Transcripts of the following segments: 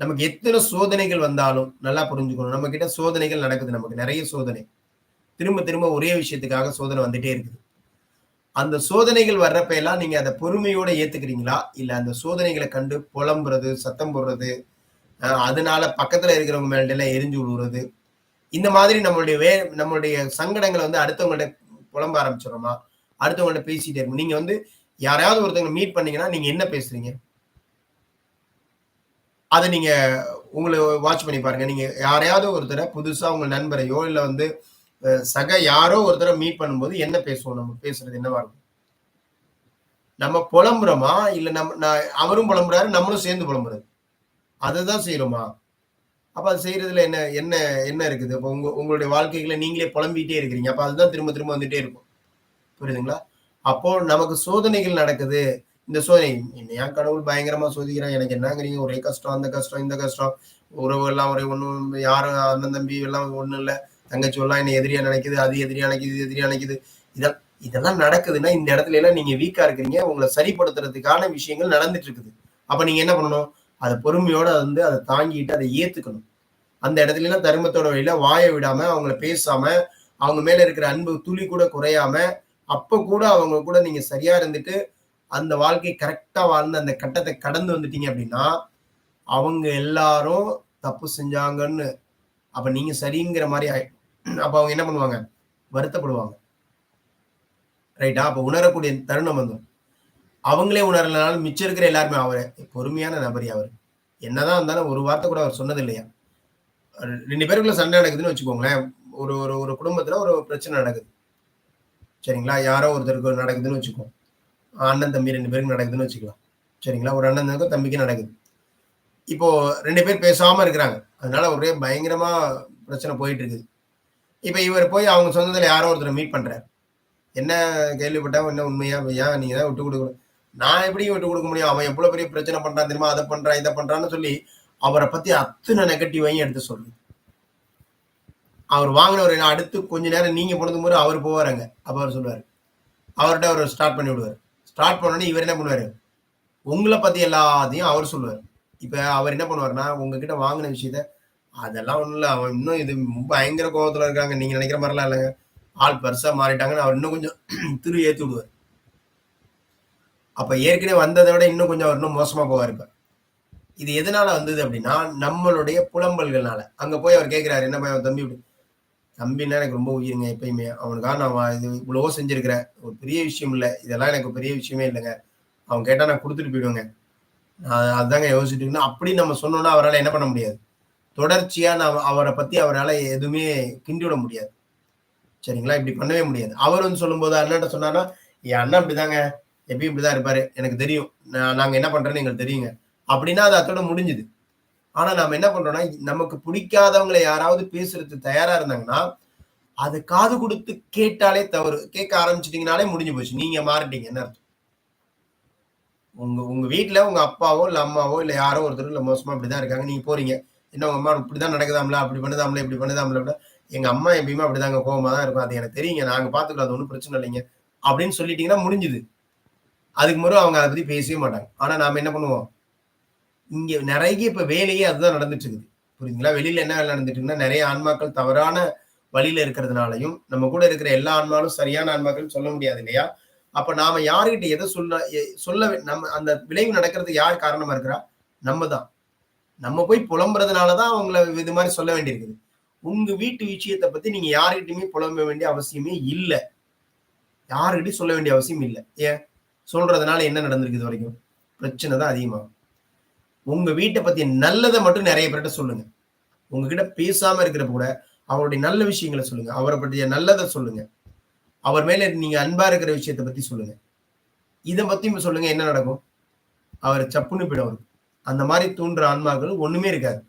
நமக்கு எத்தனை சோதனைகள் வந்தாலும் நல்லா புரிஞ்சுக்கணும். நம்ம கிட்ட சோதனைகள் நடக்குது நமக்கு நிறைய சோதனை. திரும்ப திரும்ப ஒரே விஷயத்துக்காக சோதனை வந்துட்டே இருக்குது. அந்த சோதனைகள் வர்றப்ப எல்லாம் நீங்க அதை பொறுமையோட ஏத்துக்கிறீங்களா? இல்ல அந்த சோதனைகளை கண்டு புலம்புறது சத்தம் போடுறது அதனால பக்கத்துல இருக்கிறவங்க மேல எல்லாம் எரிஞ்சு விடுறது இந்த மாதிரி நம்மளுடைய வே நம்மளுடைய சங்கடங்களை வந்து அடுத்தவங்கள்ட்ட புலம்ப ஆரம்பிச்சிடறோமா? அடுத்தவங்கள்ட்ட பேசிட்டே இருக்கும்? நீங்க வந்து யாரையாவது ஒருத்தவங்க மீட் பண்ணீங்கன்னா நீங்க என்ன பேசுறீங்க? அதை நீங்க உங்களை வாட்ச் பண்ணி பாருங்க. நீங்க யாரையாவது ஒருத்தரை புதுசா உங்க நண்பரையோ இல்ல வந்து சக யாரோ ஒருத்தரை மீட் பண்ணும்போது என்ன பேசுவோம்? நம்ம பேசுறது என்னவா இருக்கும்? நம்ம புலம்புறோமா? இல்ல நம்ம அவரும் புலம்புறாரு நம்மளும் சேர்ந்து புலம்புறது. அதுதான் செய்யறோமா அப்ப அது செய்யறதுல என்ன என்ன என்ன இருக்குது? இப்போ உங்க உங்களுடைய வாழ்க்கைகளை நீங்களே புலம்பிட்டே இருக்கிறீங்க. அப்ப அதுதான் திரும்ப திரும்ப வந்துட்டே இருக்கும். புரியுதுங்களா? அப்போ நமக்கு சோதனைகள் நடக்குது. இந்த சோதனை. ஏன் கடவுள் பயங்கரமா சோதிக்கிறான் எனக்கு என்னங்கிறீங்க. ஒரே கஷ்டம் அந்த கஷ்டம் இந்த கஷ்டம். உறவு எல்லாம் ஒரே ஒன்றும் யாரும் அண்ணன் தம்பி எல்லாம் ஒன்றும் இல்லை. தங்கச்சி எல்லாம் என்ன எதிரியா நினைக்குது அது எதிரியா நினைக்குது இது எதிரியா நினைக்குது. இதெல்லாம் இதெல்லாம் நடக்குதுன்னா இந்த இடத்துல எல்லாம் நீங்க வீக்கா இருக்கிறீங்க. உங்களை சரிப்படுத்துறதுக்கான விஷயங்கள் நடந்துட்டு இருக்குது. அப்ப நீங்க என்ன பண்ணணும்? அதை பொறுமையோட வந்து அதை தாங்கிட்டு அதை ஏத்துக்கணும். அந்த இடத்துல எல்லாம் தர்மத்தோட வழியில வாய விடாம அவங்கள பேசாம அவங்க மேல இருக்கிற அன்பு துளி கூட குறையாம அப்ப கூட அவங்க கூட நீங்க சரியா இருந்துட்டு அந்த வாழ்க்கை கரெக்டா வாழ்ந்து அந்த கட்டத்தை கடந்து வந்துட்டீங்க அப்படின்னா அவங்க எல்லாரும் தப்பு செஞ்சாங்கன்னு அப்ப நீங்க சரிங்கிற மாதிரி அப்ப அவங்க என்ன பண்ணுவாங்க? வருத்தப்படுவாங்க. ரைட்டா அப்ப உணரக்கூடிய தருணம் வந்து அவங்களே உணரலனாலும் மிச்சம் இருக்கிற எல்லாருமே அவர். பொறுமையான நபரி அவர். என்னதான் இருந்தாலும் ஒரு வார்த்தை கூட அவர் சொன்னது இல்லையா? ரெண்டு பேருக்குள்ள சண்டை நடக்குதுன்னு வச்சுக்கோங்களேன். ஒரு ஒரு ஒரு குடும்பத்துல ஒரு பிரச்சனை நடக்குது. சரிங்களா? யாரோ ஒருத்தருக்கு நடக்குதுன்னு வச்சுக்கோங்க அண்ணன் தம்பி ரெண்டு பேருக்கு நடக்குதுன்னு வச்சுக்கலாம். சரிங்களா? ஒரு அண்ணனுக்கும் தம்பிக்கு நடக்குது. இப்போ ரெண்டு பேர் பேசாம இருக்கிறாங்க. அதனால ஒரே பயங்கரமா பிரச்சனை போயிட்டு இருக்குது இப்ப இவர் போய் அவங்க சொந்தத்துல யாரோ ஒருத்தர் மீட் பண்றாரு. என்ன கேள்விப்பட்டா என்ன உண்மையா ஐயா நீங்க தான் விட்டு கொடுக்கணும். நான் எப்படி விட்டு கொடுக்க முடியும்? அவன் எவ்வளவு பெரிய பிரச்சனை பண்றான் தெரியுமா? அதை பண்றான் இதை பண்றான்னு சொல்லி அவரை பத்தி அத்தனை நெகட்டிவையும் எடுத்து சொல்லுது. அவர் வாங்கினவர் அடுத்து கொஞ்ச நேரம் நீங்க போனது போது அவர் போவாருங்க. அப்ப அவர் சொல்லுவாரு. அவர்கிட்ட அவர் ஸ்டார்ட் பண்ணி விடுவார் ஸ்டார்ட் பண்ணோன்னே இவர் என்ன பண்ணுவார்? உங்களை பற்றி எல்லாத்தையும் அவர் சொல்லுவார். இப்போ அவர் என்ன பண்ணுவாருன்னா உங்ககிட்ட வாங்கின விஷயத்த அதெல்லாம் ஒன்றும் இல்லை. அவன் இன்னும் இது பயங்கர கோபத்தில் இருக்காங்க. நீங்கள் நினைக்கிற மாதிரிலாம் இல்லைங்க. ஆள் பெருசாக மாறிட்டாங்கன்னு அவர் இன்னும் கொஞ்சம் திரு ஏற்றி விடுவார். அப்போ ஏற்கனவே வந்ததை விட இன்னும் கொஞ்சம் அவர் இன்னும் மோசமாக போவார் இப்போ. இது எதனால் வந்தது அப்படின்னா நம்மளுடைய புலம்பல்கள்னால. அங்கே போய் அவர் கேட்குறாரு என்ன பையன் தம்பி தம்பின்னா எனக்கு ரொம்ப உயிருங்க எப்பயுமே. அவனுக்காக நான் இது இவ்வளவோ செஞ்சிருக்கிறேன் ஒரு பெரிய விஷயம் இல்லை. இதெல்லாம் எனக்கு பெரிய விஷயமே இல்லைங்க. அவன் கேட்டா நான் கொடுத்துட்டு போயிடுவேங்க. நான் அதுதாங்க யோசிச்சுட்டு அப்படி நம்ம சொன்னோம்னா அவரால் என்ன பண்ண முடியாது. தொடர்ச்சியா நான் அவரை பத்தி அவரால் எதுவுமே கிண்டி விட முடியாது. சரிங்களா? இப்படி பண்ணவே முடியாது. அவர் வந்து சொல்லும்போது அண்ணன்ட்ட சொன்னார்னா என் அண்ணன் இப்படிதாங்க எப்பயும் இப்படிதான் இருப்பாரு. எனக்கு தெரியும். நாங்க என்ன பண்றேன்னு எங்களுக்கு தெரியுங்க. அப்படின்னா அது அத்தோட முடிஞ்சுது. ஆனா நம்ம என்ன பண்றோம்னா நமக்கு பிடிக்காதவங்களை யாராவது பேசுறது தயாரா இருந்தாங்கன்னா அது காது கொடுத்து கேட்டாலே தவறு. கேட்க ஆரம்பிச்சிட்டீங்கனாலே முடிஞ்சு போச்சு. நீங்க மாறிட்டீங்க. என்ன அர்த்தம்? உங்க உங்க வீட்டுல உங்க அப்பாவோ இல்ல அம்மாவோ இல்ல யாரோ ஒருத்தர் இல்ல மோசமா இப்படிதான் இருக்காங்க. நீங்க போறீங்க. என்ன உங்க அம்மா இப்படிதான் நடக்குதாம்ல? அப்படி பண்ணுதாம்ல? இப்படி பண்ணுதாம்ல? எங்க அம்மா எப்பயுமே அப்படிதாங்க. கோபமா தான் இருக்கும். அது எனக்கு தெரியுங்க. நாங்க பாத்துக்கலாம் அது ஒன்றும் பிரச்சனை இல்லைங்க. அப்படின்னு சொல்லிட்டீங்கன்னா முடிஞ்சுது. அதுக்கு முறை அவங்க அதை பத்தி பேசவே மாட்டாங்க. ஆனா நாம என்ன பண்ணுவோம்? இங்க நிறைய இப்ப வேலையே அதுதான் நடந்துட்டு இருக்குது புரியுதுங்களா? வெளியில என்ன வேலை நடந்துட்டு இருக்குன்னா நிறைய ஆன்மாக்கள் தவறான வழியில இருக்கிறதுனாலையும் நம்ம கூட இருக்கிற எல்லா ஆன்மாலும் சரியான ஆன்மாக்கள் சொல்ல முடியாது இல்லையா? அப்ப நாம யாருகிட்ட எதை சொல்ல சொல்ல நம்ம அந்த விளைவு நடக்கிறதுக்கு யார் காரணமா இருக்கிறா? நம்ம தான் நம்ம போய் புலம்புறதுனாலதான் அவங்கள இது மாதிரி சொல்ல வேண்டியிருக்குது. உங்க வீட்டு விஷயத்தை பத்தி நீங்க யாருகிட்டயுமே புலம்ப வேண்டிய அவசியமே இல்லை. யாருகிட்டையும் சொல்ல வேண்டிய அவசியம் இல்லை. ஏன்? சொல்றதுனால என்ன நடந்திருக்கு இது வரைக்கும்? பிரச்சனை தான் அதிகமாகும். உங்க வீட்டை பத்தி நல்லதை மட்டும் நிறைய பேர்கிட்ட சொல்லுங்க. உங்ககிட்ட பேசாம இருக்கிறப்ப கூட அவருடைய நல்ல விஷயங்களை சொல்லுங்க. அவரை பற்றிய நல்லதை சொல்லுங்க. அவர் மேல நீங்க அன்பா இருக்கிற விஷயத்தை பத்தி சொல்லுங்க. இதை பத்தி சொல்லுங்க என்ன நடக்கும்? அவர் சப்புன்னு போயிடும் அந்த மாதிரி தூண்டுற ஆன்மாக்கள் ஒண்ணுமே இருக்காது.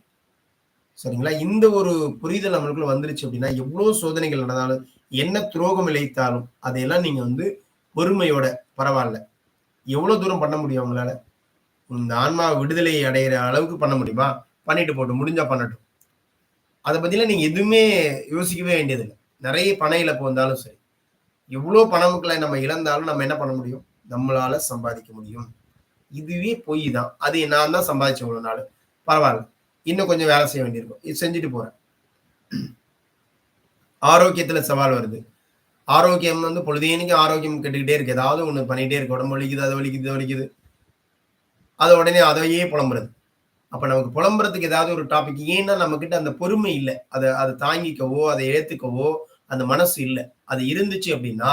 சரிங்களா? இந்த ஒரு புரிதல் நம்மளுக்குள்ள வந்துருச்சு அப்படின்னா எவ்வளவு சோதனைகள் நடந்தாலும் என்ன துரோகம் இழைத்தாலும் அதையெல்லாம் நீங்க வந்து பொறுமையோட பரவாயில்ல. எவ்வளவு தூரம் பண்ண முடியும் அவங்களால? இந்த ஆன்மா விடுதலை அடைகிற அளவுக்கு பண்ண முடியுமா? பண்ணிட்டு போட்டு முடிஞ்சா பண்ணட்டும். அதை பற்றிலாம் நீங்க எதுவுமே யோசிக்கவே வேண்டியதில்லை. நிறைய பண இழப்பு வந்தாலும் சரி. எவ்வளோ பணமுக்களை நம்ம இழந்தாலும் நம்ம என்ன பண்ண முடியும்? நம்மளால சம்பாதிக்க முடியும். இதுவே பொய் தான். அது நான் தான் சம்பாதிச்சேன் இவ்வளோ நாள். பரவாயில்ல. இன்னும் கொஞ்சம் வேலை செய்ய வேண்டியிருக்கும். இது செஞ்சுட்டு போறேன். ஆரோக்கியத்துல சவால் வருது. ஆரோக்கியம் வந்து பொழுதேனிக்கு ஆரோக்கியம் கெட்டுக்கிட்டே இருக்கு. ஏதாவது ஒன்று பண்ணிகிட்டே இருக்கு. உடம்பு வலிக்குது அது வலிக்குது இது வலிக்குது. அதை உடனே அதையே புலம்புறது. அப்ப நமக்கு புலம்புறதுக்கு ஏதாவது ஒரு டாபிக் ஏன்னா நம்ம கிட்ட அந்த பொறுமை இல்லை. அதை அதை தாங்கிக்கவோ அதை ஏத்துக்கவோ அந்த மனசு இல்லை. அது இருந்துச்சு அப்படின்னா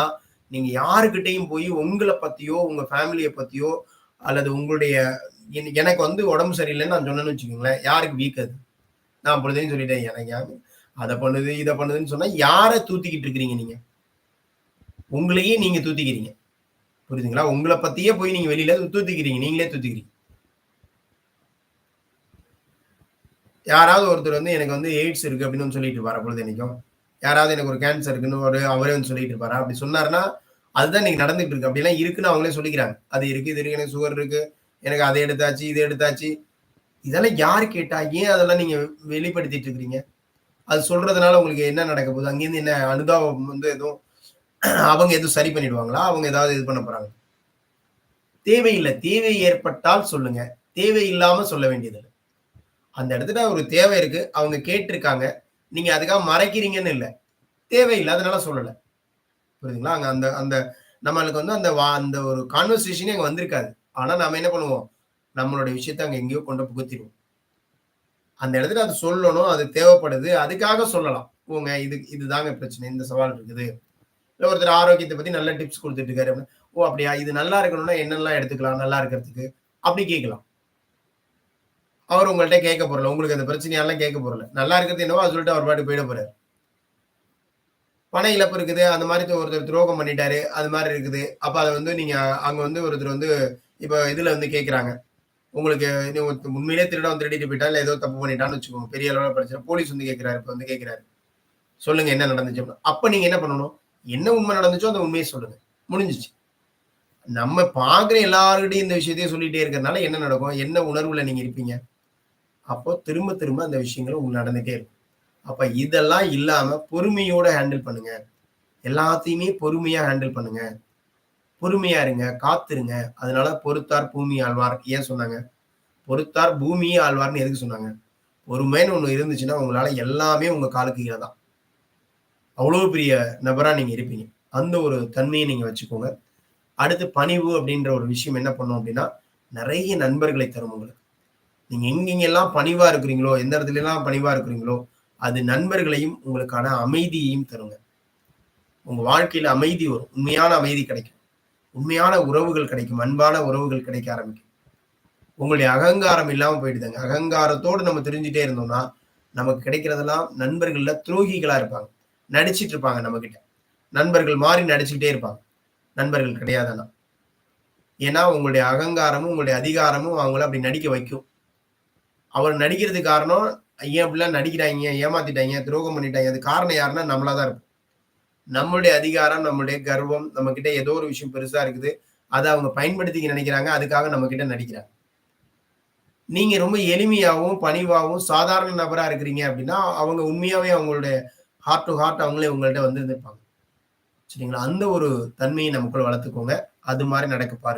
நீங்க யாருக்கிட்டையும் போய் உங்களை பத்தியோ உங்க ஃபேமிலியை பத்தியோ அல்லது உங்களுடைய எனக்கு வந்து உடம்பு சரியில்லைன்னு நான் சொன்னேன்னு வச்சுக்கோங்களேன் யாருக்கு வீக் அது? நான் பொழுதையும் சொல்லிட்டேன் எனக்கு யாரு? அதை பண்ணுது இதை பண்ணுதுன்னு சொன்னா யாரை தூத்திக்கிட்டு இருக்கிறீங்க நீங்க? உங்களையே நீங்க தூத்திக்கிறீங்க. புரியுதுங்களா? உங்களை பத்தியே போய் நீங்க வெளியில தூத்திக்கிறீங்க. நீங்களே தூத்திக்கிறீங்க. யாராவது ஒருத்தர் வந்து எனக்கு வந்து எய்ட்ஸ் இருக்கு அப்படின்னு சொல்லிட்டு இருப்பார் பொழுது என்னைக்கும்? யாராவது எனக்கு ஒரு கேன்சர் இருக்குன்னு ஒரு அவரே வந்து சொல்லிட்டு இருப்பாரா? அப்படி சொன்னாருன்னா அதுதான் இன்னைக்கு நடந்துட்டு இருக்கு. அப்படிலாம் இருக்குன்னு அவங்களே சொல்லிக்கிறாங்க. அது இருக்கு இது இருக்கு எனக்கு சுகர் இருக்கு எனக்கு அதை எடுத்தாச்சு இதை எடுத்தாச்சு. இதெல்லாம் யார் கேட்டா? ஏன் அதெல்லாம் நீங்க வெளிப்படுத்திட்டு இருக்கிறீங்க? அது சொல்றதுனால உங்களுக்கு என்ன நடக்க போகுது? அங்கேருந்து என்ன அனுதாபம் வந்து எதுவும் அவங்க எதுவும் சரி பண்ணிடுவாங்களா? அவங்க ஏதாவது இது பண்ண போறாங்க தேவையில்லை. தேவை ஏற்பட்டால் சொல்லுங்க. தேவை இல்லாம சொல்ல வேண்டியது இல்லை. அந்த இடத்துல ஒரு தேவை இருக்கு. அவங்க கேட்டிருக்காங்க. நீங்க அதுக்காக மறைக்கிறீங்கன்னு இல்லை. தேவையில்லை. அதனால சொல்லல. புரியுதுங்களா? அங்க அந்த அந்த நம்மளுக்கு வந்து அந்த வா- அந்த ஒரு கான்வர்சேஷனே அங்க வந்திருக்காது. ஆனா நாம என்ன பண்ணுவோம்? நம்மளோட விஷயத்தை அங்க எங்கேயோ கொண்டு புகுத்திடுவோம் அந்த இடத்துல அது சொல்லணும். அது தேவைப்படுது. அதுக்காக சொல்லலாம். உங்க இது இதுதாங்க பிரச்சனை. இந்த சவால் இருக்குது. இல்லை ஒருத்தர் ஆரோக்கியத்தை பத்தி நல்ல டிப்ஸ் கொடுத்துட்டு இருக்காரு. ஓ அப்படியா? இது நல்லா இருக்கணும்னா என்னெல்லாம் எடுத்துக்கலாம்? நல்லா இருக்கிறதுக்கு. அப்படி கேட்கலாம். அவர் உங்கள்ட்ட கேட்க போறல. உங்களுக்கு அந்த பிரச்சனையெல்லாம் கேட்க போறல. நல்லா இருக்கிறது என்னவோ அது சொல்லிட்டு அவர் பாட்டு போயிட போறாரு. பண இழப்பு இருக்குது. அந்த மாதிரி ஒருத்தர் துரோகம் பண்ணிட்டாரு. அது மாதிரி இருக்குது. அப்ப அதை வந்து நீங்க அங்க வந்து ஒருத்தர் வந்து இப்ப இதுல வந்து கேக்குறாங்க. உங்களுக்கு ஒருத்தர் உண்மையிலே திருடம் திருடிட்டு போயிட்டா இல்ல ஏதோ தப்பு பண்ணிட்டான்னு வச்சுக்கோங்க. பெரிய அளவுல பிரச்சனை. போலீஸ் வந்து கேக்குறாரு. இப்ப வந்து கேக்குறாரு. சொல்லுங்க என்ன நடந்துச்சு அப்படின்னு. அப்ப நீங்க என்ன பண்ணணும்? என்ன உண்மை நடந்துச்சோ அந்த உண்மையை சொல்லுங்க. முடிஞ்சிச்சு. நம்ம பாக்குற எல்லாருக்கிட்டையும் இந்த விஷயத்தையும் சொல்லிட்டே இருக்கிறதுனால என்ன நடக்கும்? என்ன உணர்வுல நீங்க இருப்பீங்க? அப்போ திரும்ப திரும்ப அந்த விஷயங்கள் உங்களுக்கு நடந்துட்டே இருக்கும். அப்ப இதெல்லாம் இல்லாம பொறுமையோட ஹேண்டில் பண்ணுங்க. எல்லாத்தையுமே பொறுமையா ஹேண்டில் பண்ணுங்க. பொறுமையா இருங்க காத்துருங்க. அதனால பொறுத்தார் பூமி ஆழ்வார். ஏன் சொன்னாங்க? பொறுத்தார் பூமியே ஆழ்வார்னு எதுக்கு சொன்னாங்க? பொறுமைன்னு ஒண்ணு இருந்துச்சுன்னா உங்களால எல்லாமே உங்க காலுக்கு கீழே தான். அவ்வளவு பெரிய நபரா நீங்க இருப்பீங்க. அந்த ஒரு தன்மையை நீங்க வச்சுக்கோங்க. அடுத்து பணிவு அப்படின்ற ஒரு விஷயம் என்ன பண்ணும் அப்படின்னா நிறைய நண்பர்களை தரும் உங்களுக்கு. நீங்க எங்கெங்கெல்லாம் பணிவா இருக்கிறீங்களோ எந்த இடத்துல எல்லாம் பணிவா இருக்கிறீங்களோ அது நண்பர்களையும் உங்களுக்கான அமைதியையும் தருங்க. உங்க வாழ்க்கையில அமைதி வரும். உண்மையான அமைதி கிடைக்கும். உண்மையான உறவுகள் கிடைக்கும். அன்பான உறவுகள் கிடைக்க ஆரம்பிக்கும். உங்களுடைய அகங்காரம் இல்லாம போயிடுதுங்க. அகங்காரத்தோடு நம்ம தெரிஞ்சுட்டே இருந்தோம்னா நமக்கு கிடைக்கிறதெல்லாம் நண்பர்கள்ல துரோகிகளா இருப்பாங்க. நடிச்சிட்டு இருப்பாங்க நம்ம கிட்ட நண்பர்கள் மாறி நடிச்சுக்கிட்டே இருப்பாங்க. நண்பர்கள் கிடையாதுன்னா. ஏன்னா உங்களுடைய அகங்காரமும் உங்களுடைய அதிகாரமும் அவங்கள அப்படி நடிக்க வைக்கும். அவர் நடிக்கிறதுக்கு காரணம் ஏன் அப்படிலாம் நடிக்கிறாங்க ஏமாத்திட்டாங்க துரோகம் பண்ணிட்டாங்க? அது காரணம் யாருன்னா நம்மளா தான் இருக்கும் நம்மளுடைய அதிகாரம் நம்மளுடைய கர்வம் நம்ம கிட்ட ஏதோ ஒரு விஷயம் பெருசா இருக்குது. அதை அவங்க பயன்படுத்திக்க நினைக்கிறாங்க அதுக்காக நம்ம கிட்ட நடிக்கிறாங்க. நீங்க ரொம்ப எளிமையாகவும் பணிவாகவும் சாதாரண நபரா இருக்கிறீங்க அப்படின்னா அவங்க உண்மையாவே அவங்களுடைய ஹார்ட் டு ஹார்ட் அவங்களே உங்கள்ட்ட வந்து இருந்திருப்பாங்க சரிங்களா? அந்த ஒரு தன்மையை நமக்குள்ள வளர்த்துக்கோங்க. அது மாதிரி நடக்க பாருங்க